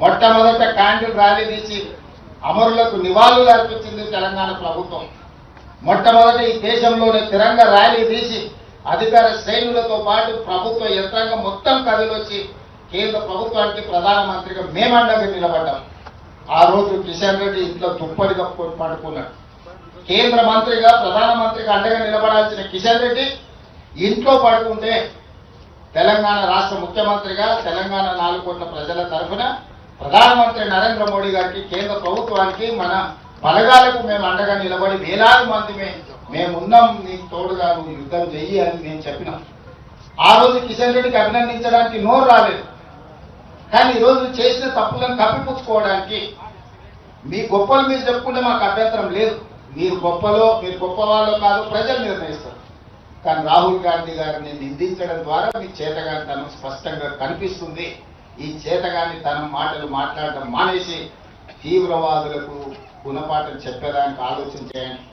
మొట్టమొదట candle rally తీసి అమరులకు నివాళులు అర్పించింది తెలంగాణ ప్రభుత్వం. మొట్టమొదట ఈ దేశంలోనే తిరంగ ర్యాలీ తీసి అధికార శ్రేణులతో పాటు ప్రభుత్వ యంత్రాంగం మొత్తం కదిలొచ్చి కేంద్ర ప్రభుత్వానికి ప్రధానమంత్రిగా మేమండగా నిలబడ్డాం. ఆ రోజు కిషన్ రెడ్డి ఇంట్లో దుప్పటి కప్పుకొని పడుకున్నాడు. కేంద్ర మంత్రిగా ప్రధానమంత్రిగా అండగా నిలబడాల్సిన కిషన్ రెడ్డి ఇంట్లో పడుకుంటే తెలంగాణ రాష్ట్ర ముఖ్యమంత్రిగా తెలంగాణ నాలుగు కోట్ల ప్రజల తరఫున ప్రధానమంత్రి నరేంద్ర మోడీ గారికి కేంద్ర ప్రభుత్వానికి మన బలగాలకు మేము అండగా నిలబడి వేలాది మంది మేమున్నాం నీకు తోడుగా నువ్వు యుద్ధం చెయ్యి అని మేము చెప్పినాం. ఆ రోజు కిషన్ రెడ్డికి అభినందించడానికి నోరు రాలేదు. కానీ ఈరోజు చేసిన తప్పులను కప్పిపుచ్చుకోవడానికి మీ గొప్పలు మీరు చెప్పుకుంటే మాకు అభ్యంతరం లేదు. మీరు గొప్పలో మీరు గొప్ప వాళ్ళు కాదు ప్రజలు నిర్ణయిస్తారు. కానీ రాహుల్ గాంధీ గారిని నిందించడం ద్వారా మీ చేతగానితనం స్పష్టంగా కనిపిస్తుంది. ఈ చేతగాని తన మాటలు మాట్లాడటం మానేసి తీవ్రవాదులకు గుణపాఠం చెప్పేదానికి ఆలోచన చేయండి.